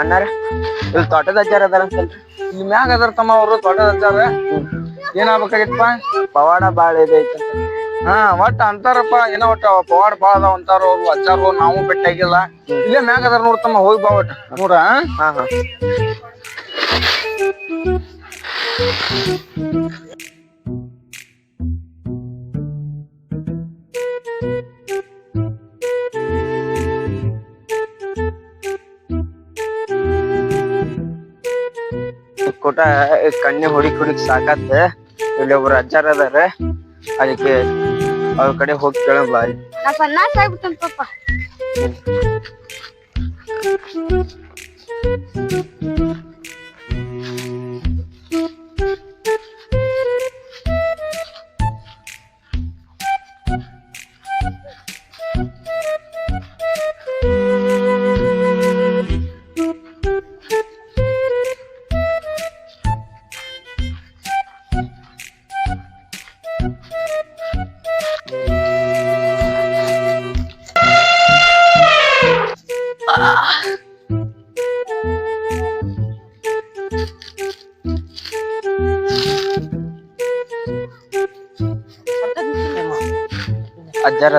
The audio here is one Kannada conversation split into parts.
ಅಣ್ಣಾರ ಇಲ್ಲಿ ತೋಟದ ಅಜ್ಜಾರ ಅದಾರ ಅಂತಲ್ರಿ ಇಲ್ಲಿ ಮ್ಯಾಗ ಅದಾರ ತಮ್ಮ ಅವರು ತೋಟದ ಹಚ್ಚಾರ ಏನಾಗ್ಬೇಕಾಗಿತ್ತಪ್ಪ? ಪವಾಡ ಬಾಳ ಇದೈತೆ ಹಾ ಒಟ್ಟ ಅಂತಾರಪ್ಪ ಏನೋ ಒಟ್ಟ ಪವಾಡ ಬಾಳ ಅದಾವ ಅಂತಾರ ಅವ್ರು ಅಜ್ಜಾರು ನಾವು ಬೆಟ್ಟಾಗಿಲ್ಲ. ಇಲ್ಲೇ ಮ್ಯಾಗ ಅದಾರ ನೋಡ್ತಮ್ಮ ಹೋಗಿ ಬಾ ಒಟ್ಟ. ನೋಡ ಹಾ ಹಾ. ಕೊಟ ಕಣ್ಣೆ ಹುಡುಕ್ ಹುಡುಕ್ ಸಾಕಾತ ಇಲ್ಲಿ ಒಬ್ರು ಅಜ್ಜಾರ ಅದಾರ ಅದಕ್ಕೆ ಅವ್ರ ಕಡೆ ಹೋಗಿ ಕೇಳೋಣ ಬಾ ಅಲ್ಲಿ.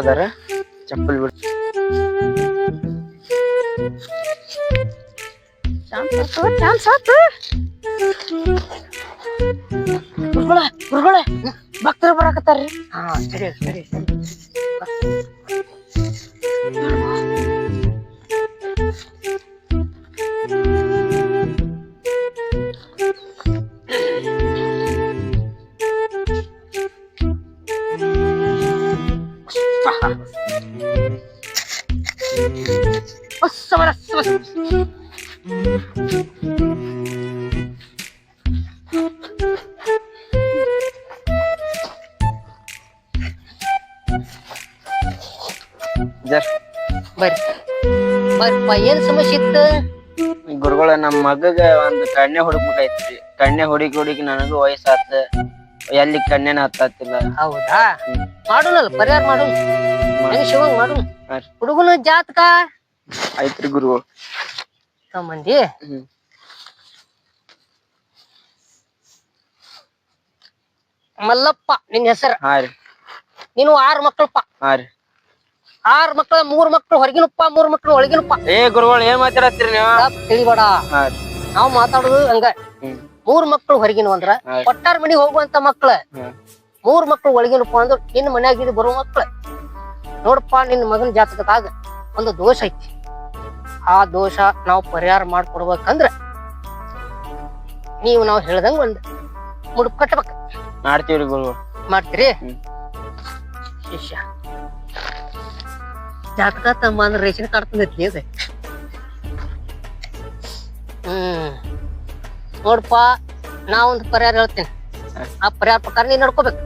ನಾ ಮಗಗ ಒಂದ್ ಕಣ್ಣೆ ಹುಡುಕ್ಬಿಟ್ಟೈತ್ರಿ. ಕಣ್ಣೆ ಹುಡುಕಿ ಹುಡುಕಿ ನನಗೂ ವಯಸ್ಸಾತ. ಎಲ್ಲಿ ಕಣ್ಣೆನ ಹತ್ತಿಲ್ಲ ಹೌದಾ? ಮಾಡೋಣಲ್ಲ ಪರಿಹಾರ ಮಾಡೋಣ ಹೆಂಗ್ ಶಿವಂಗ್ ಮಾಡೋಣ. ಹುಡುಗನ ಜಾತಕ? ಐತ್ರಿ ಗುರು. ತಮ್ಮಂದಿ? ಹ್ಮ್. ಮಲ್ಲಪ್ಪ ನಿನ್ ಹೆಸರು? ಹಾ ರೀ. ನೀನು ಆರ್ ಮಕ್ಕಳಪ್ಪ. ಹಾ ರೀ. ಆರ್ ಮಕ್ಳ ಮೂರ್ ಮಕ್ಳು ಹೊರಗಿನಪ್ಪ ಮೂರ್ ಮಕ್ಳು ಒಳಗಿನಪ್ಪ. ಏ ಗುರುಗಳು ಏನ್ ಮಾತಾಡತ್ತೀರಿ ನೀವು? ತಿಳಿಬೇಡ. ನಾವು ಮಾತಾಡುದು ಹಂಗ. ಮೂರ್ ಮಕ್ಳು ಹೊರಗಿನ ಅಂದ್ರ ಕೊಟ್ಟಾರ ಒಟ್ಟಾರ ಮನಿಗ್ ಹೋಗುವಂತ ಮಕ್ಳ. ಮೂರ್ ಮಕ್ಳು ಒಳಗಿನಪ್ಪ ಅಂದ್ರ ನಿನ್ನ ಮನ್ಯಾಗಿದ್ ಬರೋ ಮಕ್ಳ. ನೋಡಪ್ಪ ನಿನ್ನ ಮಗನ ಜಾತಕದಾಗ ಒಂದು ದೋಷ ಐತಿ. ಆ ದೋಷ ನಾವು ಪರಿಹಾರ ಮಾಡ್ಕೊಡ್ಬೇಕಂದ್ರ ನೀವು ನಾವು ಹೇಳ್ದಂಗ ಒಂದ್ ಮುಡುಪ್ ಕಟ್ಟಬೇಕು ಮಾಡ್ತೀವ್ರಿ ಗುರುಗಳು. ಮಾಡ್ತೀರಿ. ಶಿಷ್ಯ. ಜಾತಕ ತಮ್ಮ ಅಂದ್ರೆ ರೇಷನ್ ಕಾರ್ಡ್ ತಂದೈತಿ ಅದೇ. ಹ್ಮ್. ನೋಡಪ್ಪ ನಾ ಒಂದು ಪರಿಹಾರ ಹೇಳ್ತೇನೆ. ಆ ಪರಿಹಾರ ಪ್ರಕಾರ ನೀನ್ ನಡ್ಕೋಬೇಕು.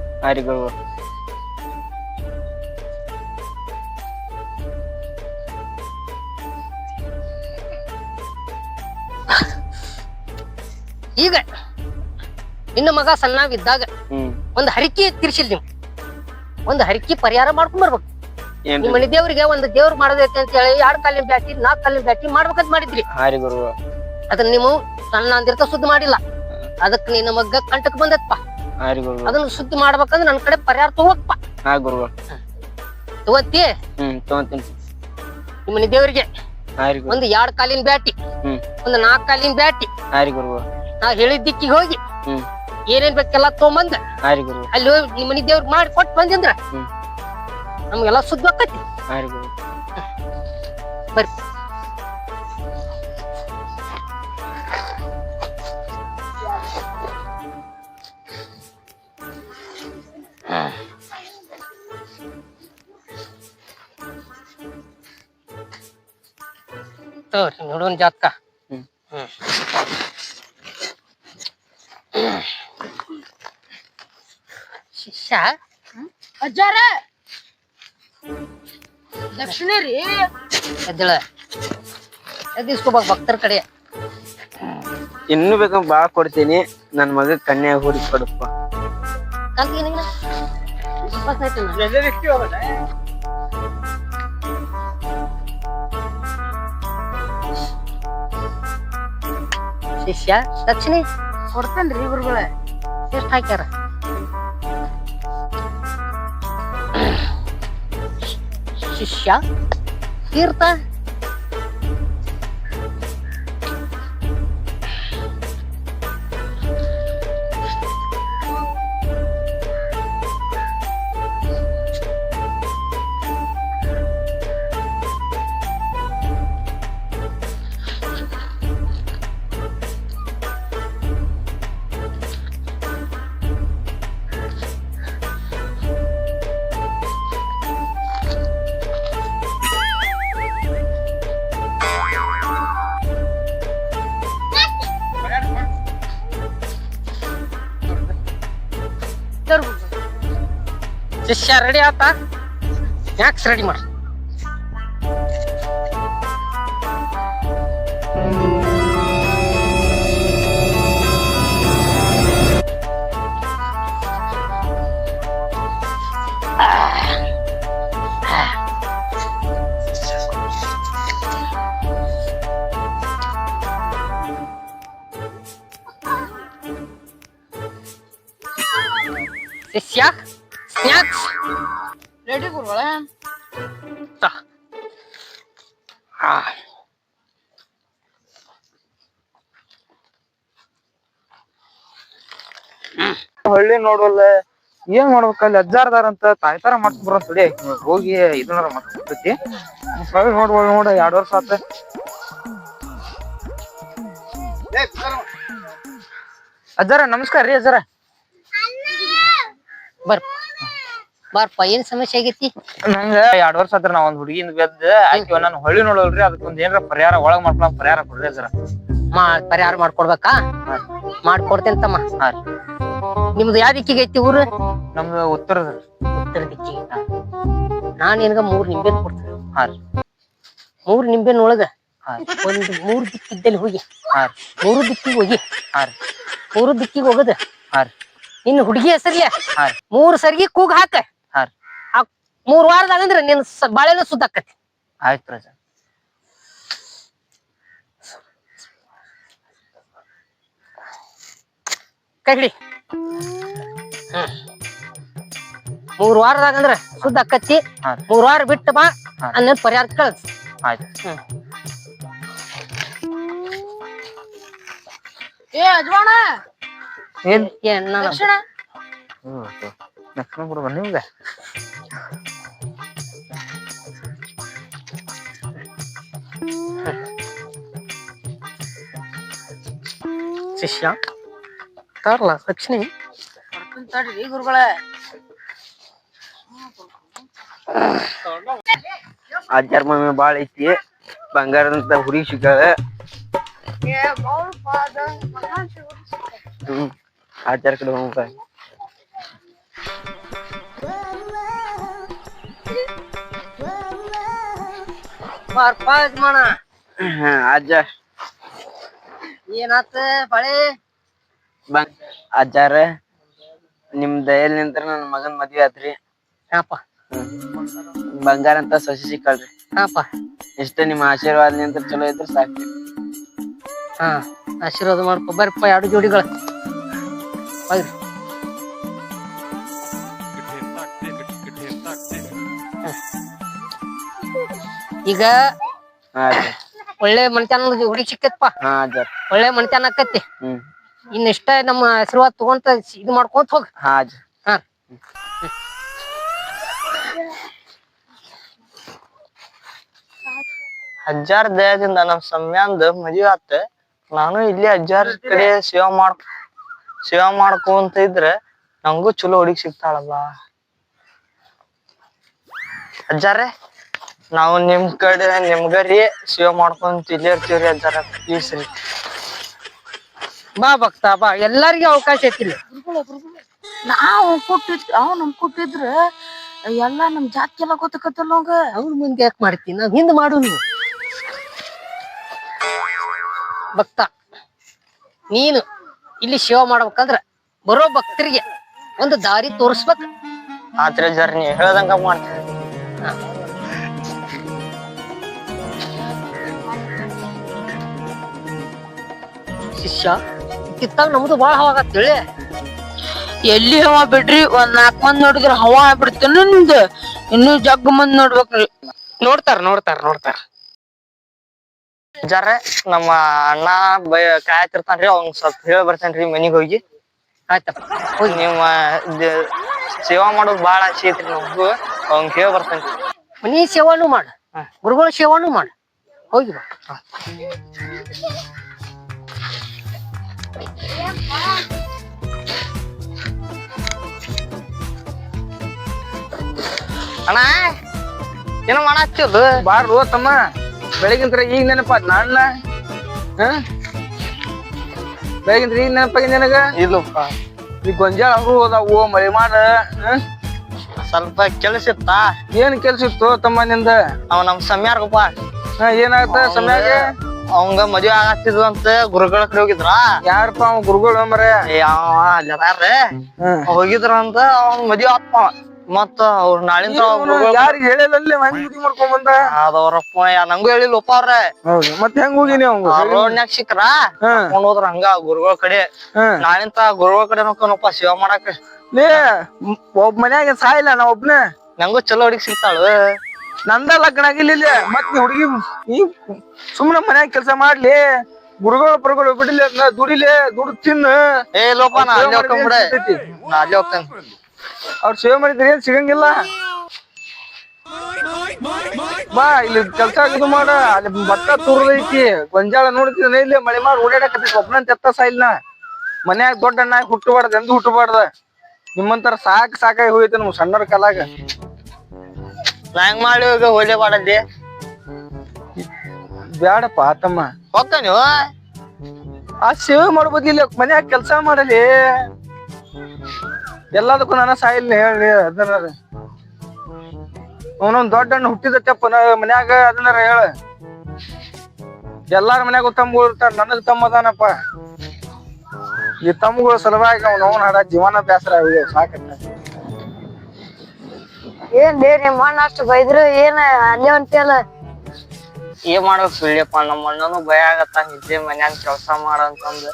ಈಗ ನಿನ್ನ ಮಗ ಸಣ್ಣವಿದ್ದಾಗ ಇದ್ದಾಗ ಒಂದು ಹರಿಕೆ ತಿರ್ಸಿಲ್ ನೀವು. ಒಂದು ಹರಿಕೆ ಪರಿಹಾರ ಮಾಡ್ಕೊಂಡ್ ಬರ್ಬೇಕು. ಏನ್ರಿ ಮನೆ ದೇವ್ರಿಗೆ ಒಂದು ದೇವ್ರ ಮಾಡೋದೈತೆ ಅಂತ ಹೇಳಿ ಎರಡ್ ಕಾಲಿನ ಬ್ಯಾಟಿ ನಾಲ್ಕ್ ಕಾಲಿನ ಬ್ಯಾಟಿ ಮಾಡ್ಬೇಕಂತ ಮಾಡಿದ್ರಿ. ಹಾರಿ ಗುರು. ಅದನ್ನ ನೀವು ಸಣ್ಣ ಅಂದಿರ್ತ ಸುದ್ದಿ ಮಾಡಿಲ್ಲ. ಅದಕ್ಕೆ ನಿನ್ನ ಮಗ್ಗ ಕಂಟಕ್ ಬಂದತ್ಪ. ಹಾರಿ ಗುರು. ಅದನ್ನ ಸುದ್ದಿ ಮಾಡ್ಬೇಕಂದ್ರೆ ನನ್ ಕಡೆ ಪರಿಹಾರ ತಗೋಪ್ಪ. ಹಾ ಗುರು. ತಗೋತಿ? ಹ್ಮ್ ತಗೊಂತೀನಿ. ನಿಮ್ಮ ಮನಿ ದೇವ್ರಿಗೆ ಹಾ ರೀ ಗುರು. ಒಂದು ಎರಡ್ ಕಾಲಿನ ಬ್ಯಾಟಿ ಹ್ಮ್. ಒಂದು ನಾಲ್ಕ್ ಕಾಲಿನ ಬ್ಯಾಟಿ. ಹಾರಿ ಗುರು. ನಾ ಹೇಳಿದ ದಿಕ್ಕಿಗೆ ಹೋಗಿ. ಹ್ಮ್. ಏನೇನ್ ಬೇಕೆಲ್ಲ ತಗೊಂಬಂದ. ಹಾ ರೀ ಗುರುಗಳು ಅಲ್ಲಿ ಹೋಗಿ ನಿಮ್ಮ ಮನಿ ದೇವ್ರಿಗೆ ಮಾಡಿ ಕೊಟ್ಟು ಬಂದಿಂದ್ರ. ಹ್ಮ್. ನಮ್ಗೆಲ್ಲ ಸುದ್ದಿ ಆಕತಿ. ಹಾ ರೀ ಗುರುಗಳು ಬರ್ರಿ ತಗೋರಿ ನೋಡೋಣ ಜಾತಕ. ಹ್ಮ್. ಹ್ಮ್. ಶಿಷ್ಯ? ಅಜ್ಜಾರ! ಲಕ್ಷ್ಮಿ ರೀ. ಎದ್ದಳ. ಭಕ್ತರ ಕಡೆ. ಇನ್ನು ಬೇಕ ಬಾ ಕೊಡ್ತೀನಿ. ನನ್ನ ಮಗ ಕನ್ಯಾ ಹುಡಿ ಕೊಡಪ್ಪ ಶಿಷ್ಯ ಲಕ್ಷ್ಮಿ ಕೊಡ್ತೇನ್ರಿ ಇವ್ರುಗಳ. ಎಷ್ಟು ಹಾಕ್ಯಾರ. ಶಿಷ್ಯ ತೀರ್ಥ ಶಿಷ್ಯ ರೆಡಿ ಆತ? ಸ್ನ್ಯಾಕ್ಸ್ ರೆಡಿ ಮಾಡಿ? ಹಳ್ಳಿ ನೋಡವಲ್ಲ ಏನ್ ಮಾಡ್ಬೇಕ ಅಲ್ಲಿ ಅಜ್ಜಾರ್ದಾರ ಅಂತ ತಾಯ್ತಾರ ಮಾಡ್ಸ್ಬಿಡ್ರ ಅಂತ ಹೇಳಿ ಹೋಗಿ ಇದನ್ನಾರ ಮಾಡ್ಕೊತೈತಿ ನೋಡ್ ನೋಡ ಎರಡ್ ವರ್ಷ ಆತ. ಅಜ್ಜಾರ ನಮಸ್ಕಾರ ರೀ ಅಜ್ಜಾರ. ಬರ್ ಬಾರ್ಪ ಏನ್ ಸಮಸ್ಯೆ ಆಗೈತಿ? ನಂಗ ಎರಡ್ ವರ್ಷ ಆದ್ರ ನಾ ಒಂದ್ ಹುಡುಗಿನ ಬೆದ್ದ ಆಕಿ ನಾನು ಹೊಳಿ ನೋಡಲ್ರಿ ಅದಕ್ಕೊಂದ್ ಏನಾರ ಪರಿಹಾರ ಒಳಗ್ ಮಾಡ್ಕೊಳಕ್ ಪರಿಹಾರ ಕೊಡ್ರಿ ಅಜ್ಜಾರ. ಮಾ ಪರಿಹಾರ ಮಾಡ್ಕೊಡ್ಬೇಕಾ? ಮಾಡ್ಕೊಡ್ತೇನೆ ತಮ್ಮ. ಹಾ ರೀ. ನಿಮ್ದು ಯಾವ ದಿಕ್ಕಿಗೆ ಐತಿ ಊರು? ನಮ್ದು ಉತ್ತರ ಉತ್ತರ ದಿಕ್ಕಿಗೆ ನಾನು ನಿನಗ ಮೂರ್ ನಿಂಬೆ ಕೊಡ್ತೇನೆ. ಹಾ ರೀ. ಮೂರ್ ನಿಂಬೆನ್ ಒಳಗ ಹಾ ರೀ. ಒಂದ್ ಮೂರ್ ದಿಕ್ಕಿದ್ದಲ್ಲಿ ಹೋಗಿ. ಹಾ ರೀ. ಮೂರು ದಿಕ್ಕಿಗೆ ಹೋಗಿ. ಹಾ ರೀ. ಮೂರು ದಿಕ್ಕಿಗೆ ಹೋಗದ. ಹಾ ರೀ. ನಿನ್ನ ಹುಡುಗಿ ಹೆಸರ್ಲೆ? ಹಾ ರೀ. ಮೂರ್ ಸರ್ಗಿ ಕೂಗ್ ಹಾಕ. ಹಾ ರೀ. ಆ ಮೂರ್ ವಾರದ ಅಂದ್ರೆ ನಿನ್ ಸ- ಬಾಳೆನ ಸುದ್ದಾಕತಿ ಆಯ್ತು ರಜ. ಕೈ ಹಿಡಿ. ಮೂರ್ ವಾರದಾಗ ಅಂದ್ರ ಸುದ್ದ ಅಕ್ಕತ್ತಿ ಹಾ ರೀ. ಮೂರ್ ವಾರ ಬಿಟ್ಟು ಬಾ ಹಾ. ಅನ್ನೋ ಪರಿಹಾರ ಕಳ್ಸ್ ಆಯ್ತು. ಏ ಅಜ್ವಾಣ ಏನ್? ಏನ್ ನಾನು ದಕ್ಷಿಣ ಲಕ್ಷ್ಮಣ ಕೂಡ ಬನ್ನಿ ನಿಮ್ಗೆ. ಶಿಷ್ಯ? ತರ್ಲ ದಕ್ಷಿಣೆ ಕೊಡ್ತೇನ್ ತಡ್ರಿ ಗುರುಗಳೇ. ಆಚಾರ ಮಮ್ಮಿ ಬಾಳ ಐತಿ ಬಂಗಾರದಂತ ಹುರಿ ಹ್ಮ್ ಆಚಾರ ಕಡೆ ಹೋಗ ಬಾರ್ಪ ಯಜಮಾನ. ಅಜ್ಜ ಏನಾತ ಬಳೆ ಬಂಗ್ ಅಜ್ಜಾರ ನಿಮ್ ದಯಲ್ ನಿಂತ್ರ ನನ್ನ ಮಗನ್ ಮದ್ವೆ ಆತ್ರಿ. ಹಾಪ. ಬಂಗಾರ ಅಂತ ಸಸಿ ಸಿಕ್ಕಳ್ರಿ ಹಾಪ. ಇಷ್ಟ ನಿಮ್ಮ ಆಶೀರ್ವಾದ ನಿಂತ್ರ ಚಲೋ ಇದ್ರ ಸಾಕ್ರಿ ಹಾ ಆಶೀರ್ವಾದ ಮಾಡ್ಕೊ. ಬರ್ಪ ಎರಡು ಜೋಡಿಗಳು. ಹೋಗ್ರಿ. ಈಗ ಹಾ ಒಳ್ಳೆ ಮನ್ತನ ಹುಡುಗಿ ಸಿಕ್ಕತ್ಪ. ಹಾ ಅಜ್ಜಾರ. ಒಳ್ಳೆ ಮನ್ತನ ಆಕತ್ತಿ. ಹ್ಮ್. ಇನ್ನ ಇಷ್ಟ ನಮ್ಮ ಆಶೀರ್ವಾದ ತಗೊಂತ ಇದು ಮಾಡ್ಕೊಂತ ಹೋಗ. ಹಾ ಅಜ್ಜ. ಹಾ. ಅಜ್ಜಾರ್ ದಯದಿಂದ ನಮ್ ಸಮ್ಯಾಂದ್ ಮದ್ವಿ ಆತ. ನಾನು ಇಲ್ಲಿ ಅಜ್ಜಾರ್ ಕಡೆ ಸೇವಾ ಮಾಡ್ ಸೇವಾ ಮಾಡ್ಕೊಂತ ಇದ್ರೆ ನಂಗೂ ಚಲೋ ಹುಡುಗಿ ಸಿಗ್ತಾಳಲ್ಲ. ಅಜ್ಜಾರೇ ನಾವು ನಿಮ್ ಕಡೆ ನಿಮ್ಗರಿ ಸೇವಾ ಮಾಡ್ಕೊಂತ ಇಲ್ಲೇ ಇರ್ತೀವ್ರಿ ಅಜ್ಜಾರ ಪ್ಲೀಸ್ ರೀ ಬಾ ಭಕ್ತ ಬಾ. ಎಲ್ಲಾರಿಗೂ ಅವಕಾಶ ಐತಿ ನಾವು ಕೊಟ್ಟಿದ್ ಅವ್ ನಮ್ ಕೊಟ್ಟಿದ್ರ ಎಲ್ಲಾ ನಮ್ ಜಾತಿ ಎಲ್ಲ ಗೊತ್ತಕತ್ತಲ್ಲ ಅವಂಗ. ಅವ್ರ ಮುಂದೆ ಯಾಕೆ ಮಾಡ್ತೀನಿ ನಾವ್ ಹಿಂದ್ ಮಾಡು ನೀವು ಭಕ್ತ ನೀನು ಇಲ್ಲಿ ಶಿವ ಮಾಡ್ಬೇಕಂದ್ರ ಬರೋ ಭಕ್ತರಿಗೆ ಒಂದು ದಾರಿ ತೋರಿಸ್ಬೇಕು. ಆತ್ರ ಜರ್ನಿ ಹೇಳದಂಗ ಹೇಳ್ದಂಗ ಮಾಡ್ತೀನಿ ಶಿಷ್ಯ ಕಿತ್ತಾಗ ನಮ್ದು ಬಾಳ ಹವಾಗ ತಿಳಿ ಎಲ್ಲಿ ಹವಾ ಬಿಡ್ರಿ? ಒಂದ್ ನಾಲ್ಕ್ ಮಂದಿ ನೋಡಿದ್ರ ಹವಾ ಆಗ್ಬಿಡ್ತೇನ ನಿಮ್ದು. ಇನ್ನು ಜಗ್ ಮಂದಿ ನೋಡ್ಬೇಕ್ರಿ. ನೋಡ್ತಾರ ನೋಡ್ತಾರ ನೋಡ್ತಾರ. ಜರ ನಮ್ಮ ಅಣ್ಣ ಬಯ ಕಾಯತಿರ್ತಾನ್ರಿ ಅವ್ನ್ ಸ್ವಲ್ಪ ಹೇಳಿ ಬರ್ತೇನ್ರಿ ಮನಿಗ್ ಹೋಗಿ. ಆಯ್ತಪ್ಪ ಹೋಗಿ ನಿಮ್ಮ ದ- ಸೇವಾ ಮಾಡೋದ್ ಬಾಳ ಆಸೆ ಐತ್ರಿ ನಮ್ಗೂ ಅವ್ನ್ ಹೇಳಿ ಬರ್ತೇನ್ರಿ. ಮನಿ ಸೇವಾನು ಮಾಡ ಗುರುಗಳ ಸೇವಾನು ಮಾಡ. ಹೋಗಿ ಬಾ. ಅಣ್ಣ ಏನೋ ಮಾಡಾಕ್ತಿದ್ ಬಾರ್ರು ತಮ್ಮ ಬೆಳಗಿಂತ್ರ ಈಗ ನೆನಪ ನಾಣ್ಣ ಹ? ಬೆಳಗಿಂತ್ರ ಈಗ ನೆನಪಾಗಿ ನಿನಗ? ಇಲ್ಲಪ್ಪ. ಈ ಗೊಂಜಾಳ ಅವರು ಹೋದಾವು ಮಳೆ ಮಾಡ? ಸ್ವಲ್ಪ ಕೆಲಸ ಇತ್ತ? ಏನ್ ಕೆಲ್ಸ ಇತ್ತು ತಮ್ಮ ನಿಂದ? ಅವ ನಮ್ ಸಮಯಾರ್ಗಪ್ಪ. ಏನಾಗತ್ತ ಏನಾಗ್ತ ಸಮಯಾಗ? ಅವಂಗ ಮದ್ವೆ ಆಗತ್ತಿದ್ವು ಅಂತ ಗುರುಗಳ ಕಡೆ ಹೋಗಿದ್ರ? ಯಾರಪ್ಪ ಅವ್ ಗುರುಗಳು ಮರ? ಹೋಗಿದ್ರ ಅಂತ ಅವ್ನ್ ಮದ್ವೆ ಆತ್ಮ. ಮತ್ತ ಅವ್ರ ನಾಳಿಂದ ಯಾರು ಹೇಳಿಲ್ಲ ಮದ್ವಿ ಮಾಡ್ಕೊಂಡ್ ಬಂದ ಅದವ್ರಪ್ಪ ಯಾ- ನಂಗೂ ಹೇಳಿಲ್ಲಪ್ಪ ಅವ್ರೆ ಮತ್ತೆ ಹೆಂಗ್ ಹೋಗಿನಿ ಅವಂಗ? ರೋಡ್ನ್ಯಾಗ ಸಿಕ್ರ. ಕರ್ಕೊಂಡ್ ಹೋದ್ರ ಹಂಗ ಗುರುಗಳ ಕಡೆ. ನಾಳಿಂದ ನಾಳಿಂತ ಗುರುಗಳ ಕಡೆ ನೋಡ್ಕೊನಪ್ಪ ಸೇವಾ ಮಾಡಾಕ. ನೀ ಒಬ್ಬ ಮನ್ಯಾಗ ಸಾಯಿಲ್ಲ ನಾ ಒಬ್ನ? ನಂಗೂ ಚಲೋ ಹುಡುಗಿ ಸಿಗ್ತಾಳು. ನಂದ ಲಗ್ನ ಆಗಿಲ್ಲ ಇಲ್ಲಿ. ಮತ್ ನೀ ಹುಡುಗಿ ನೀ ಸುಮ್ನೆ ಮನ್ಯಾಗ ಕೆಲಸ ಮಾಡ್ಲಿ. ಗುರುಗಳು ಪರಗಳು ಬಿಡಿಲಿ ದುಡಿಲಿ ದುಡ್ಡು ತಿನ್ನ. ಏ ಲೋಪ ನಾ ಅಲ್ಲಿ ಹೋಗ್ಕೊಂಬಿಡ ಮಾಡಿದ್ರೆ ಏನ್ ನಾ ಅಲ್ಲಿ ಹೋಗ್ತೇನೆ. ಅವ್ರ ಸೇವೆ ಮಾಡಿದ್ರೆ ಏನ್ ಸಿಗಂಗಿಲ್ಲ. ಬಾ ಇಲ್ಲಿ ಕೆಲ್ಸ ಇದು ಮಾಡ. ಅಲ್ಲಿ ಭತ್ತ ತುರ್ದೈತಿ. ಗೊಂಜಾಳ ನೋಡ್ತಿದ್ರೆ ಇಲ್ಲಿ. ಮಳೆ ಮಾಡಿ ಓಡಾಡಕತ್ತೈತಿ ಒಬ್ಬನಂತ ಎತ್ತ ಸಾಯಿಲ್ನ. ಮನ್ಯಾಗ ದೊಡ್ಡ ಅಣ್ಣ ಹುಟ್ಟಬಾರ್ದ ಎಂದು ಹುಟ್ಟಬಾರ್ದ. ನಿಮ್ಮಂತರ ಸಾಕ್ ಸಾಕಾಗಿ ಹೋಯ್ತು ನಮ್ಗೆ ಸಣ್ಣವ್ರ ಕಾಲಾಗ. ಹೆಂಗ್ ಮಾಡಿ ಈಗ ಹೋಲಿ ಮಾಡಲ್ಲಿ ಬ್ಯಾಡಪ್ಪ ತಮ್ಮ ಹೋಗ್ತ ನೀವು? ಆ ಸೇವೆ ಮಾಡ್ಬೋದು ಇಲ್ಲಿ ಮನ್ಯಾಗ ಕೆಲಸ ಮಾಡಲಿ. ಎಲ್ಲದಕ್ಕೂ ನಾನು ಸಾಯಿಲ್ ಹೇಳಿ ಅದನ್ನ. ಅವನೊಂದ್ ದೊಡ್ಡ ಹಣ್ಣು ಹುಟ್ಟಿದತ್ತಪ್ಪ ನಾ ಮನ್ಯಾಗ ಅದನ್ನಾರ ಹೇಳ. ಎಲ್ಲಾರ ಮನ್ಯಾಗ ತಮ್ಮಗಳು ಇರ್ತಾರ ನನಗ್ ತಮ್ಮ ಅದಾನಪ್ಪ. ಈ ತಮ್ಮಗಳ ಸಲುವಾಗಿ ಅವ್ನ ಅವನ ಹಾಡ ಜೀವನ ಬೇಸರ ಆಗಿದೆ ಸಾಕತ್ತ. ಏನ್ ಲೇ ನಿಮ್ ಅಣ್ಣ ಅಷ್ಟು ಬೈದ್ರು? ಏನ ಅಲ್ಲೇ ಹೊಂಟಿಯಲ್ಲ? ಏನ್ ಮಾಡ್ಬೇಕು ಸುಳ್ಳಿಯಪ್ಪ ನಮ್ಮ ಅಣ್ಣನು ಭಯ ಆಗತ್ತ. ನಿದ್ದೆ ಮನ್ಯಾಗ ಕೆಲಸ ಮಾಡಂತಂದ್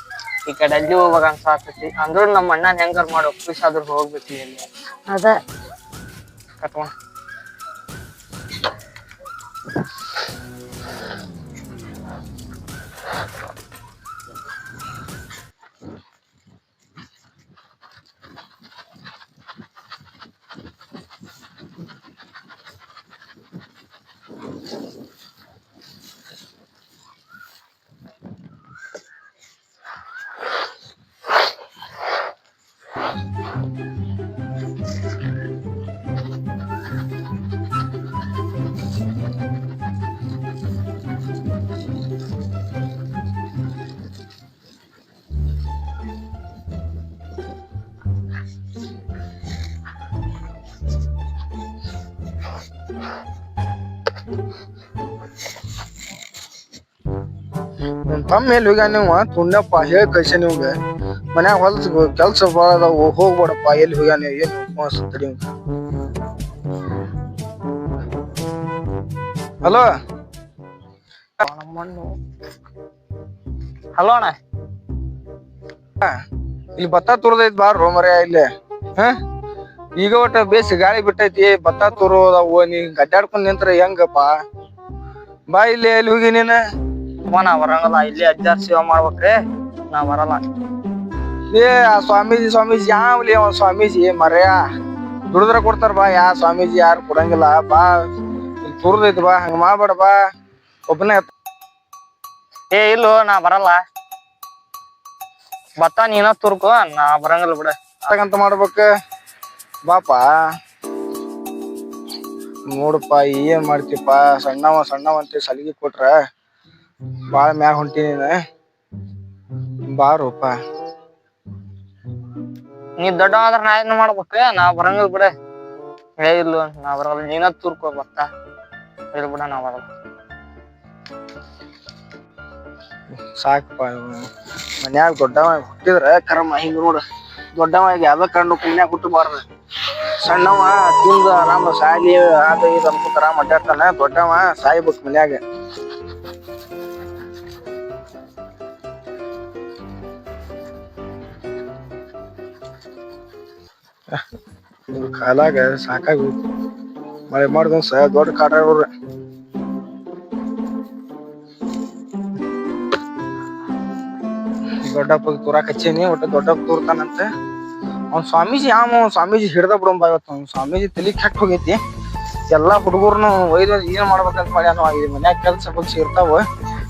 ಈ ಕಡೆ ಅಲ್ಲಿ ಹೋಗ್ಬೇಕ ಅನ್ಸಾತೈತಿ ಅಂದ್ರು ನಮ್ಮ ಅಣ್ಣನ ಹೆಂಗಾರ ಮಾಡೋ ಖುಷಿ ಆದ್ರೂ ಹೋಗ್ಬೇಕು ಇಲ್ಲಿ. ಅದ. ಕಟ್ಕೊಂಡ್ ತಮ್ಮ ಎಲ್ಲಿ ಹೋಗ್ಯಾನ ನೀವು ತುಂಡಪ್ಪ ಹೇಳಿ ಕಳಿಸ ನಿಮ್ಗೆ ಮನ್ಯಾಗ ಹೊಲ್ಸ್ ಕೆಲ್ಸ ಭಾಳ ಅದಾವ ಹೋಗ್ಬೇಡಪ್ಪ ಎಲ್ಲಿ ಹೋಗ್ಯಾನ ಏನು ಮೋಸ ತಡಿ ಹಲೋ? ಹಲೋ ಅಣ್ಣ. ಇಲ್ಲಿ ಭತ್ತ ತುರ್ದೈತಿ ಬಾರ ಮರ್ಯ ಇಲ್ಲಿ. ಹ? ಈಗ ಒಟ್ಟ ಬೇಸಿ ಗಾಳಿ ಬಿಟ್ಟೈತಿ ಭತ್ತ ತುರೋದವು ನೀ ಗಡ್ಡಾಡ್ಕೊಂಡ್ ನಿಂತ್ರ ಹೆಂಗಪ್ಪ? ಬಾ ಇಲ್ಲಿ ಎಲ್ಲಿ ಹೋಗಿ ನೀನ? ಅಮ್ಮ ನಾ ಬರಂಗಲ್ಲ ಇಲ್ಲಿ ಅಜ್ಜಾರ್ ಸೇವಾ ಮಾಡ್ಬೇಕ್ರಿ ನಾ ಬರಲ್ಲ ಏ ಆ ಸ್ವಾಮೀಜಿ ಸ್ವಾಮೀಜಿ ಯಾವ್ಲಿ ಅವ ಸ್ವಾಮೀಜಿ ಮರ್ಯ ದುಡಿದ್ರ ಕೊಡ್ತಾರ ಬಾ ಯಾ ಸ್ವಾಮೀಜಿ ಯಾರು ಕೊಡಂಗಿಲ್ಲ ಬಾ ಇಲ್ಲಿ ತುರ್ದೈತಿ ಬಾ ಹಂಗ ಮಾಡ್ಬೇಡ ಬಾ ಒಬ್ಬನೇ ಏ ಇಲ್ಲೋ ನಾ ಬರಲ್ಲ ಭತ್ತ ನೀನ ತುರ್ಕೋ ನಾ ಬರಂಗಿಲ್ಲ ಬಿಡ ಅಂತ ಮಾಡ್ಬೇಕ ಬಾಪ ನೋಡಪ್ಪ ಏನ್ ಮಾಡ್ತಿಪ್ಪ ಸಣ್ಣವ ಸಣ್ಣವ ಅಂತ ಸಲಿಗೆ ಕೊಟ್ರ ಬಾಳ ಮ್ಯಾಗ ಹೊಂಟೀನಿ ಬಾ ರೂಪ. ನೀ ದೊಡ್ಡ ಆದ್ರ ನಾ ಏನ್ ಮಾಡ್ಬೇಕ? ನಾ ಬರಂಗಿಲ್ಲ ಬಿಡ. ಏ ಇಲ್ಲ ನಾ ಬರಲ್ಲ. ನೀನ ತೂರ್ಕೋ ಬರ್ತಾ ಇಲ್ಲ ಬಿಡ ನಾ ಬರಲ್ಲ. ಸಾಕಪ್ಪ ಮನ್ಯಾಗ ದೊಡ್ಡವ ಹುಟ್ಟಿದ್ರ ಕರಮ್ಮ ಹಿಂಗ ನೋಡ. ದೊಡ್ಡವ ಯಾವ್ದ ಕಣ್ಣು ಹುಟ್ಟು ಹುಟ್ಟಬಾರ್ದ. ಸಣ್ಣವ ತಿಂದ ಆರಾಮ ಸಾಯಿ ಅದ ಇದು ಅನ್ಕೋತಾರ ಅಡ್ಡಾಡ್ತಾನ. ದೊಡ್ಡವ ಸಾಯ್ಬೇಕು ಮನ್ಯಾಗ. ಕಾಲಾಗ ಸಾಕಾಗಿ. ಮಳೆ ಮಾಡಿದ ದೊಡ್ಡ ಕಾಟ ಅವ್ರ ದೊಡ್ಡಪ್ಪ ತೂರಾಕ್ ಹಚ್ಚೇನಿ, ಒಟ್ಟ ದೊಡ್ಡಪ್ಪ ತೂರ್ತಾನಂತ. ಅವ್ನ ಸ್ವಾಮೀಜಿ ಯಾವ ಸ್ವಾಮೀಜಿ ಹಿಡ್ದ ಬಿಡಂಬ ಇವತ್ತು. ಅವ್ನ ಸ್ವಾಮೀಜಿ ತಲೆ ಕೆಟ್ಟ ಹೋಗೈತಿ. ಎಲ್ಲಾ ಹುಡುಗರ್ನು ಒಯ್ದು ಏನ್ ಮಾಡ್ಬೇಕಂತ ಮಾಡ್ಯಾನ ಮನ್ಯಾಗ ಕೆಲ್ಸ ಪಕ್ಷ ಇರ್ತಾವ.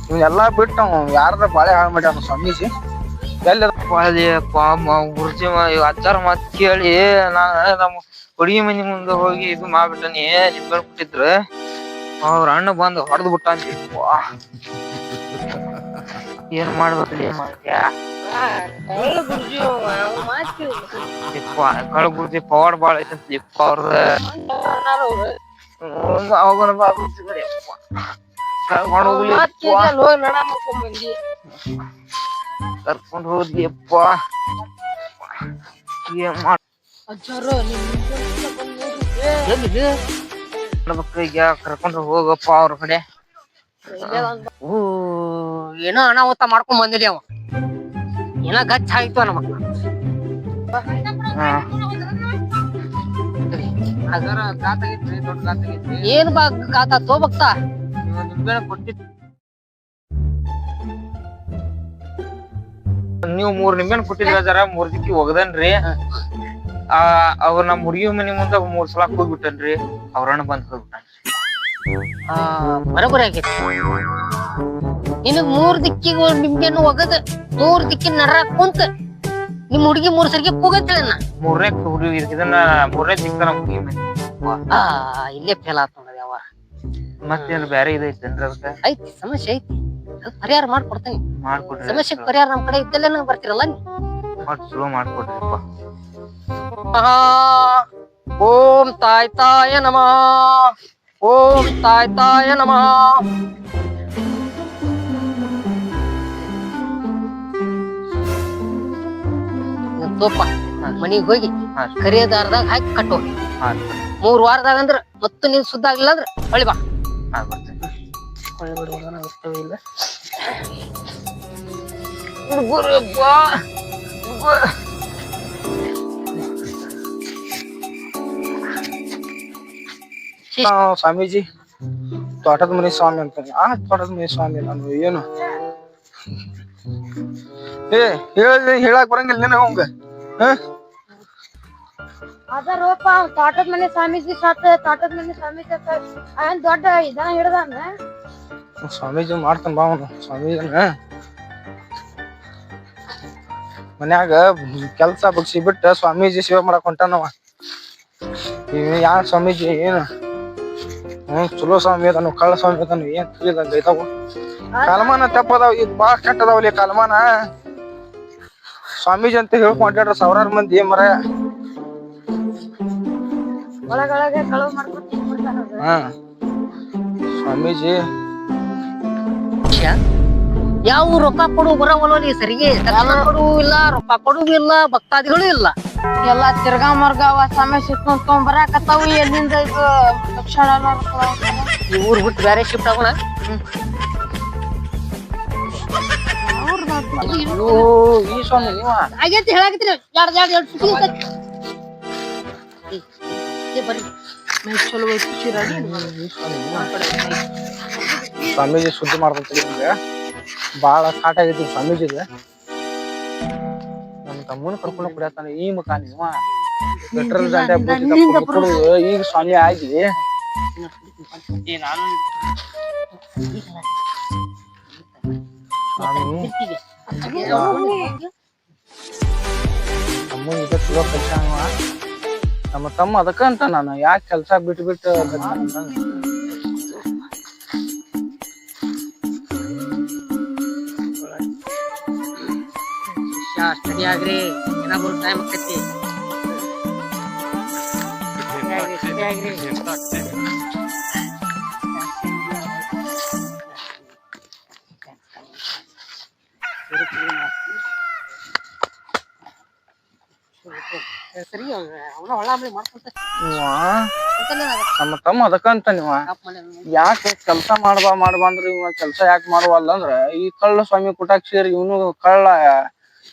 ಇವನ್ನೆಲ್ಲಾ ಬಿಟ್ಟು ಅವ್ನು ಯಾರದ ಬಾಳೆ ಹಾಳು ಮಾಡ್ಯಾನ ಸ್ವಾಮೀಜಿ. ಎಲ್ಲಿ ಗುರ್ಜಿ ಗುರುಜಿ ಅಜ್ಜಾರ ಮಾತ್ ಕೇಳಿ ನಾನ ನಮ್ಮ ಹುಡುಗಿ ಮನಿ ಮುಂದೆ ಹೋಗಿ ಇದು ಮಾಡ್ಬಿಟ್ಟನಿ ನಿಂಬೆ ಬಿಟ್ಟಿದ್ರು ಅವ್ರ ಅಣ್ಣ ಬಂದು ಹೊಡೆದ್ ಅಂತ ಏನ್ ಮಾಡ್ಬೇಕ್ರಿ ಏನ್ ಮಾಡ್ತೀಯ ಕಳ ಗುರುಜಿ ಪವಾಡ್ ಬಾಳ ಐತಂತ ಅವ್ರದ. ಅವನ ಕರ್ಕೊಂಡ್ ಹೋದ್ಲಿ ಯಪ್ಪ. ಏನ್ ಮಾಡ್ ಮಾಡ್ಬೇಕು ಈಗ ಕರ್ಕೊಂಡ್ ಹೋಗಪ್ಪ ಅವ್ರ ಕಡೆ. ಓ ಏನೋ ಅನಾಹುತ ಮಾಡ್ಕೊಂಡ್ ಬಂದಿದೆ ಅವ. ಏನೋ ಗಚ್ಚ ಆಯ್ತು ನಮ್ಮ ಏನ್ ಬಾ ಗಾತ ತೋಬಕ್ತಾ ಕೊಟ್ಟಿದ್ ನೀವು ಮೂರ್ ನಿಂಬೆನ್ ಕೊಟ್ಟಿದ್ರ ಜರ ಮೂರ್ ದಿಕ್ಕಿ ಒಗದನ್ರಿ. ಆ ಅವ್ರ ನಮ್ ಹುಡುಗಿ ಮನಿ ಮುಂದ ಮೂರ್ ಸಲ ಹೋಗ್ಬಿಟ್ಟನ್ರಿ. ಅವ್ರಣ್ಣ ಬಂದ್ ಹೋಗ್ಬಿಟ್ಟನ್ರಿ. ಆ ಬರಬರಿ ಆಗೈತಿ. ನಿನಗ್ ಮೂರ್ ದಿಕ್ಕಿಗೆ ನಿಮ್ಗೇನು ಒಗದ ಮೂರ್ ದಿಕ್ಕಿ ನರ ಕುಂತ ನಿಮ್ ಹುಡುಗಿ ಮೂರ್ ಸರಿಗೆ ಕೂಗತ್ತಿಲ್ಲ ಮೂರನೇ ಹುಡುಗಿ ಇದನ್ನ ಮೂರನೇ ದಿಕ್ಕ ನಮ್ ಹುಡುಗಿ ಮನಿ ಆ ಇಲ್ಲೇ ಫೇಲ್ ಆತ್ ಮತ್ತೇನ್ ಬ್ಯಾರೆ ಅಂದ್ರೆ ಅದಕ್ಕ? ಐತಿ ಸಮಸ್ಯೆ ಐತಿ. ಅದ್ ಪರಿಹಾರ ಮಾಡ್ಕೊಡ್ತೇನೆ. ಮಾಡ್ಕೊಡ್ರಿ. ಸಮಸ್ಯೆ ಪರಿಹಾರ ನಮ್ಮ ಕಡೆ ಇದ್ದಲ್ಲೇ ಬರ್ತಿರಲ್ಲ ನೀವ್. ಚಲೋ ಮಾಡ್ಕೊಡ್ರಿಪ್ಪ. ಓಂ ತಾಯ್ ತಾಯ ನಮಃ. ಓಂ ತಾಯ್ ತಾಯ ನಮಃ. ತೋಪ ಮನಿಗ್ ಹೋಗಿ ಕರಿಯದಾರದಾಗ ಕರಿಯ ದಾರದಾಗ ಹಾಕಿ ಕಟ್ಟೋ ಮೂರ್ ವಾರದಾಗ ಅಂದ್ರ ಮತ್ತೆ ನೀನ್ ಆಗ್ಲಿಲ್ಲ ಅಂದ್ರ ಹೊಳಿ ಬಾ. ಹಾ ಹೊಳೆ ಇರ್ತೇವೆ ಇಲ್ಲ ಆ, ಸ್ವಾಮೀಜಿ ತೋಟದ ಮನೆ ಸ್ವಾಮಿ ಅಂತಾನೆ ಆ ತೋಟದ ಮನೆ ಸ್ವಾಮಿ ನಾನು ಏನು? ಏ ಹೇಳಿ ಹೇಳಕ್ ಬರಂಗಿಲ್ಲ ನೀನು ಅವಂಗ. ಹ? ಅದರೋಪ ತೋಟದ ಮನೆ ಸ್ವಾಮೀಜಿ ಸಾತ ತೋಟದ ಮನೆ ಸ್ವಾಮೀಜಿ ಅವನ್ ದೊಡ್ಡ ಇದನ್ನ ಹಿಡ್ದಾನ. ಸ್ವಾಮೀಜಿ ಮಾಡ್ತಾನ ಬಾ ಅವನು ಸ್ವಾಮೀಜಿನ ಮನ್ಯಾಗ ಕೆಲಸ ಬಗ್ಸಿ ಬಿಟ್ಟ ಸ್ವಾಮೀಜಿ ಸೇವೆ ಮಾಡಕ್ ಹೊಂಟಾನವ ಯಾ ಸ್ವಾಮೀಜಿ ಏನು? ಹ್ಮ್ ಚಲೋ ಸ್ವಾಮಿ ಅದಾನು ಕಳ್ಳ ಸ್ವಾಮಿ ಅದಾನು ಏನ್ ತಿಳಿದಂಗ ಐತಾವ ಕಾಲಮಾನ ತಪ್ಪದಾವ ಈಗ ಬಾಳ ಕೆಟ್ಟದಾವಲಿ ಕಾಲಮಾನ. ಸ್ವಾಮೀಜಿ ಅಂತ ಹೇಳ್ಕೊಂಡ್ರ ಸಾವಿರಾರು ಮಂದಿ ಮರ. ಒಳಗೊಳಗೆ ಕಳವು ಮಾಡ್ಕೊಂಡು ತಿನ್ಬಿಡ್ತಾನ ಹಾ. ಸ್ವಾಮೀಜಿ. ಯಾವ ರೊಕ್ಕ ಕೊಡು ಬರವಲ್ಲ ಸರಿಗೆ? ಕೊಡು ಇಲ್ಲ ರೊಕ್ಕ ಕೊಡು ಇಲ್ಲ ಭಕ್ತಾದಿಗಳು ಇಲ್ಲ. ಎಲ್ಲ ತಿರ್ಗಾ ಮರ್ಗಾವ ಸಮಸ್ಯೆ ತೊಗೊಂಡ್ ಬರಾಕತ್ತಾವು ಎಲ್ಲಿಂದ ಇದು ಲಕ್ಷಣ ಈ ಊರ್ ಬಿಟ್ಟು ಬೇರೆ ಶಿಫ್ಟ್ ಆಗೋಣ? ಅಯ್ಯೋ ಈ ಸ್ವಾಮಿ ನೀವ. ಆಗೈತಿ ಹೇಳಾಕತ್ರಿ ಎರಡ್ ಎರಡ್ ಎರಡ್ ಸುತ್ತಿ ಸ್ವಾಮೀಜಿ ಸುದ್ದಿ ಮಾಡ್ಕೊಂತೀವಿ ನಿಮ್ಗೆ. ಭಾಳ ಕಾಟ ಆಗೈತಿ ಸ್ವಾಮೀಜಿಗೆ. ನಮ್ಮ ತಮ್ಮನ ಕರ್ಕೊಂಡು ಕುಡಿಯತ್ತಾನ. ಈ ಮುಖ ನೀವ. ಪೆಟ್ರೋಲ್ ದಂಡೆ ಈಗ ಸ್ವಾಮಿ ಆಗಿ. ಸ್ವಾಮಿ. ತಮ್ಮ ಇದ ಚಲೋ ಕೆಲ್ಸ ನಮ್ಮ ತಮ್ಮ ಅದಕ್ಕ ಅಂತ ನಾನು. ಯಾಕೆ ಕೆಲ್ಸ ಬಿಟ್ಟು ಬಿಟ್ಟು ಬರ್ತಾನ ಅಂತ. ಸ್ಟಡಿ ಆಗ್ರಿ. ಏನ ಬರೋ ಟೈಮ್ ಆಕೈತಿ. ಅವನ ಮಾಡ್ಕೊಂತ ನಮ್ಮ ತಮ್ಮ ಅದಕ್ಕಂತ ನೀವ? ಯಾಕೆ ಕೆಲಸ ಮಾಡ್ಬಾ ಮಾಡ್ಬಾ ಅಂದ್ರೆ ಇವ ಕೆಲಸ ಯಾಕೆ ಮಾಡುವಲ್ಲ ಅಂದ್ರ ಈ ಕಳ್ಳ ಸ್ವಾಮಿ ಕುಟಾಕ್ ಸೇರಿ ಇವನು ಕಳ್ಳ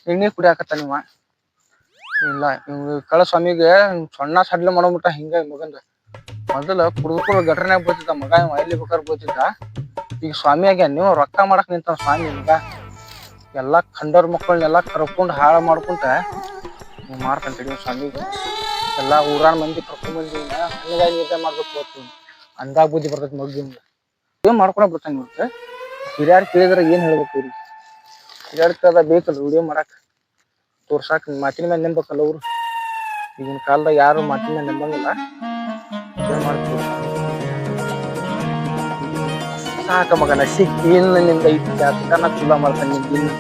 ಎಣ್ಣೆ ಕುಡಿಯಾಕತ್ತ ನೀವ? ಇಲ್ಲ ಇವ್ ಕಳ ಸ್ವಾಮಿಗೆ ಸಣ್ಣ ಸಡ್ಲ ಮಾಡೋಬಿಟ್ಟ ಹಿಂಗ ಮಗಂದ. ಮೊದಲ ಕುಡ್ದು ಕುಡ್ದು ಗಟ್ರನ್ಯಾಗ ಬೀಳ್ತಿದ್ದ ಮಗ ಇವ ಎಲ್ಲಿ ಬೇಕಾದ್ರೆ ಬೋತಿದ್ದ. ಈಗ ಸ್ವಾಮಿ ಆಗ್ಯಾನ ನೀವು ರೊಕ್ಕ ಮಾಡಕ್ ನಿಂತ ಸ್ವಾಮಿ ಈಗ. ಎಲ್ಲಾ ಕಂಡೋರ್ ಮಕ್ಕಳನ್ನೆಲ್ಲಾ ಕರ್ಕೊಂಡು ಹಾಳು ಮಾಡ್ಕೊಂತ ನೀವ್ ಮಾಡ್ಕೊಂತೀವಿ ಸ್ವಾಮಿಗೆ ಎಲ್ಲ ಊರಾನ ಮಂದಿ ಕರ್ಕೊಂಡ್ ಬಂದಿ ಹಂಗಾಗಿ ನಿರ್ಧಾರ ಮಾಡ್ಬೇಕು ಗೊತ್ತು ಅಂದಾಗ ಬುದ್ಧಿ ಬರ್ತೈತಿ ಮಗ್ಗಿಂದ ಏನ್ ಮಾಡ್ಕೊಂಡ ಬರ್ತಾನೆ ಇವತ್ತು ಹಿರಿಯರ್ ಕೇಳಿದ್ರೆ ಏನ್ ಹೇಳ್ಬೇಕು ಇವ್ರಿಗೆ? ಹಿರಿಯರ್ ಕೇಳ್ದ ಬೇಕಲ್ಲ ವಿಡಿಯೋ ಮಾಡಕ್. ತೋರ್ಸಾಕ ಮಾತಿನ ಮೇಲೆ ನೆಂಬಕಲ್ಲ ಅವ್ರು. ಈಗಿನ ಕಾಲದಾಗ ಯಾರು ಮಾತಿನ ಮೇಲೆ ನೆಂಬಂಗಿಲ್ಲ ಏನ್ ಮಾಡ್ತೀವಿ ಸಾಕ ಮಗನ, ಸಿಕ್ಕಿ ಇಲ್ಲ ನಿಂದ ಐತಿ ಜಾತಕನ ಚಲೋ ಮಾಡ್ತಾನೆ ನಿಂದ.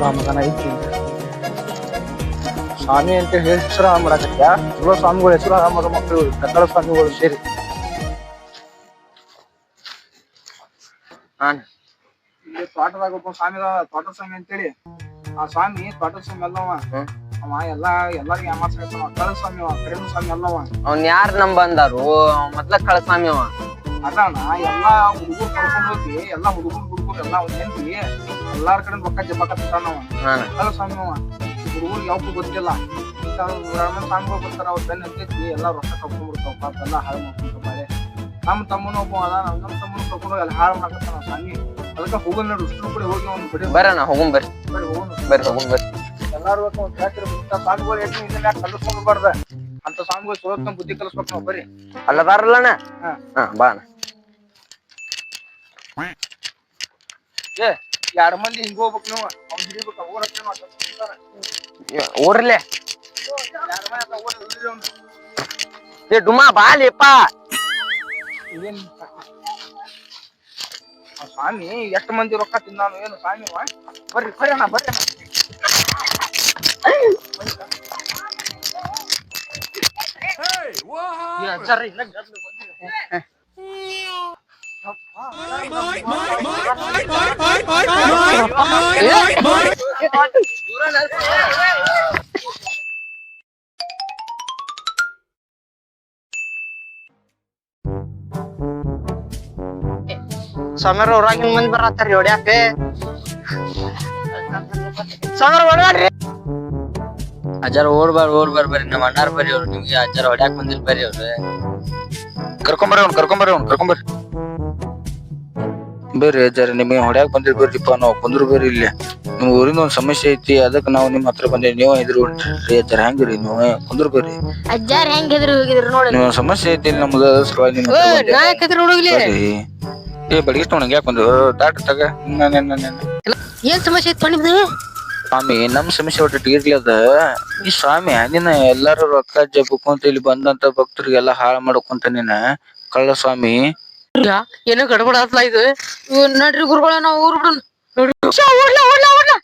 ಬಾ ಮಗನ ಐತಿ ಸ್ವಾಮಿ ಅಂತ ಹೇಳಿ ಹೆಸರು ಮಾಡಕತ್ಯ ಚಲೋ ಸ್ವಾಮಿಗಳ ಹೆಸರು ಮಾಡೋ ಮಕ್ಕಳು ಕನ್ನಡ ಸ್ವಾಮಿಗಳು ಸೇರಿ. ಇಲ್ಲಿ ತೋಟದಾಗ ಒಬ್ಬ ಸ್ವಾಮಿ ತೋಟ ಸ್ವಾಮಿ ಅಂತೇಳಿ. ಆ ಸ್ವಾಮಿ ತೋಟದ ಸ್ವಾಮಿ ಅಲ್ಲವ. ಅವ ಎಲ್ಲಾ ಎಲ್ಲಾರ್ಗಿ ಅಮಾಸ ಕಳ ಸ್ವಾಮಿ ಅವ ಸ್ವಾಮಿ ಅಲ್ಲವ. ಅವ್ನ ಯಾರ್ ನಮ್ ಬಂದಾರು ಮೊದ್ಲ ಕಳಸ್ವಾಮಿ ಅವ. ಅದಣ್ಣ ಎಲ್ಲಾ ಹುಡುಗರು ಕರ್ಕೊಂಡ್ ಹೋಗಿ ಎಲ್ಲಾ ಹುಡುಗರು ಹುಡುಗರು ಎಲ್ಲಾ ಒಂದ್ ನೆನ್ಪಿ ಎಲ್ಲಾರ ಕಡೆ ರೊಕ್ಕ ಜಬ್ಬಾಕತ್ತಾನವ ಹಾನ್ ಕಳ ಸ್ವಾಮಿ ಅವ. ಹುಡುಗರು ಯಾವಕ್ಕೂ ಗೊತ್ತಿಲ್ಲ. ಬ್ರಾಹ್ಮಣ ಸ್ವಾಮಿಗಳು ಬರ್ತಾರ ಅವ್ರ ಬೆನ್ನ ಹತ್ತೈತಿ ಎಲ್ಲ ರೊಕ್ಕ ಕರ್ಕೊಂಡ್ ಬಿಡ್ತಾವ ಪಾಪ ಎಲ್ಲ ಹಾಳು ಮಾಡ್ಕೊಂತ ಬಾಳೆ. ನಮ್ಮ ತಮ್ಮನ ಒಬ್ಬ ಅದ ನಮ್ಮ ತಮ್ಮನ ಕರ್ಕೊಂಡು ಅಲ್ಲಿ ಹಾಳು ಮಾಡಕತ್ತಾನ ಸ್ವಾಮಿ. ಅದಕ್ಕೆ ಹೋಗೋಣ ನೋಡಿ ಇಷ್ಟು ಕೂಡ ಹೋಗಿ ಅವ್ನು ಬಿಡಿ. ಬರ್ರಣ್ಣ ಹೋಗೋಣ ಬರ್ರಿ. ಬರ್ರಿ ಹೋಗೋಣ ಬರ್ರಿ. ಹೋಗೋಣ ಬರ್ರಿ. ಎಲ್ಲಾರು ಒಂದ್ ಇಂಥ ಸ್ವಾಮಿಗಳು ಎಷ್ಟು ಇದನ್ನ ಕಲಿಸ್ಕೊಂಡು ಬಾರ್ದ ಅಂತ ಸ್ವಾಮಿಗಳು ಚಲೋತ್ನ ಬುದ್ಧಿ ಕಲಿಸ್ಬೇಕು ನಾವು ಬರ್ರಿ ಅಲ್ಲದಾರಲ್ಲಣ್ಣ ಹಾಂ. ಹಾಂ ಬಾ ಅಣ್ಣ. ಏ ಎರಡು ಮಂದಿ ಹಿಂಗೆ ಹೋಗ್ಬೇಕು ನೀವು? ಅವ್ನು ಹಿಡಿಬೇಕು ಅವ್ರ ಹತ್ರ ನಾವು ಸ್ವಲ್ಪ ಕೂತಾರ. ಊರ್ಲೆ ಎರಡ್ ಮಂದಿ ಹತ್ರ ಓಡಿ ಹಿಡಿರಿ ಅವ್ನ. ಏ ಡುಮಾ ಬಾಲಿಪ್ಪ ಇದೇನ್ ಆ ಸ್ವಾಮಿ ಎಷ್ಟು ಮಂದಿ ರೊಕ್ಕ ತಿಂದಾನು ಏನು ಸ್ವಾಮಿ ಅವ? ಬರ್ರಿ ಬರ್ರಿ ಅಣ್ಣ ಬರ್ರಿ ಅಣ್ಣ ಬಂದಿಲ್ಲ. ಸಮರ ಊರಾಗಿನ ಮಂದಿ ಬರತ್ತಾರಿ ಹೊಡ್ಯಾಕ? ಸಮರ ಹೊಡ್ಯಾಡ್ರಿ ಅಜ್ಜಾರ ಓಡ್ಬಾರ್ ಓಡ್ಬಾರ್ ಬರ್ರಿ ನಮ್ಮ ಅಣ್ಣಾರ್ ಬರ್ರಿ ಅವ್ರು ನಿಮ್ಗೆ ಅಜ್ಜಾರ ಹೊಡ್ಯಾಕ್ ಬಂದಿಲ್ ಬರ್ರಿ ಅವ್ರು. ಕರ್ಕೊಂಬರ್ರಿ ಅವ್ನು ಕರ್ಕೊಂಬರ್ರಿ ಅವ್ನು ಕರ್ಕೊಂಬರ್ರಿ. ಬರ್ರಿ ಜರ ನಿಮಗೆ ಹೊಡ್ಯಾಕ್ ಬಂದಿರ್ ಬರ್ರಿಪ್ಪ ನಾವು ಬಂದ್ರು ಬರ್ರಿ ಇಲ್ಲಿ. ನಿಮ್ ಊರಿಂದ ಒಂದ್ ಸಮಸ್ಯೆ ಐತಿ ಅದಕ್ಕೆ ನಾವು ನಿಮ್ಮ ಹತ್ರ ಬಂದೇವಿ. ನೀವು ಇದ್ರು ಹೊಂಟ್ರಿ ಜರ ಹೆಂಗ್ರಿ ನೀವು? ಕುಂದ್ರ ಬರ್ರಿ. ಅಜ್ಜಾರ್ ಹೆಂಗ್ ಹೆದ್ರಿ ಹೋಗಿದ್ರು ನೋಡಿ. ನೀವು ಸಮಸ್ಯೆ ಐತಿ ಇಲ್ಲಿ ನಮ್ದು ಅದ್ರ ಸಲುವಾಗಿ ನಿಮ್ ಹತ್ರ ಬಂದೆ. ನಾ ಯಾಕೆ ಹೆದ್ರಿ ಬರ್ರಿ. ಏ ಬಡಗಿ ನಂಗೆ ಯಾಕೆ ಒಂದು ದಾಟ ತಗ. ನಾನ್- ನಾನ್- ನಾನ್- ನಾನ್. ಏನ್ ಸಮಸ್ಯೆ ಇತ್ತು ನಿಮ್ದು? ಸ್ವಾಮಿ ನಮ್ ಸಮಸ್ಯೆ ಒಟ್ಟು ಇರ್ಲಿ ಅದ. ಈ ಸ್ವಾಮಿ ನಿನ್ನ ಎಲ್ಲಾರು ರೊಕ್ಕ ಜಬ್ಬಕೊಂತ ಇಲ್ಲಿ ಬಂದಂತ ಭಕ್ತರಿಗೆಲ್ಲ ಹಾಳು ಮಾಡ್ಕೊಂತ ನೀನ. ಕಳ್ಳ ಸ್ವಾಮಿ ಏನೋ ಗಡಬಡ ಆತ್ಲ ಇದು ಇವ್ ನಡ್ರಿ ಗುರುಗಳ ನಾವ್ ಊರ್ ಬಿಡೋಣ ನೋಡ್ರಿ ಶ್ಯಾ, ಓಡ್ಲಾ ಓಡ್ಲಾ ಓಡ್ಲಾ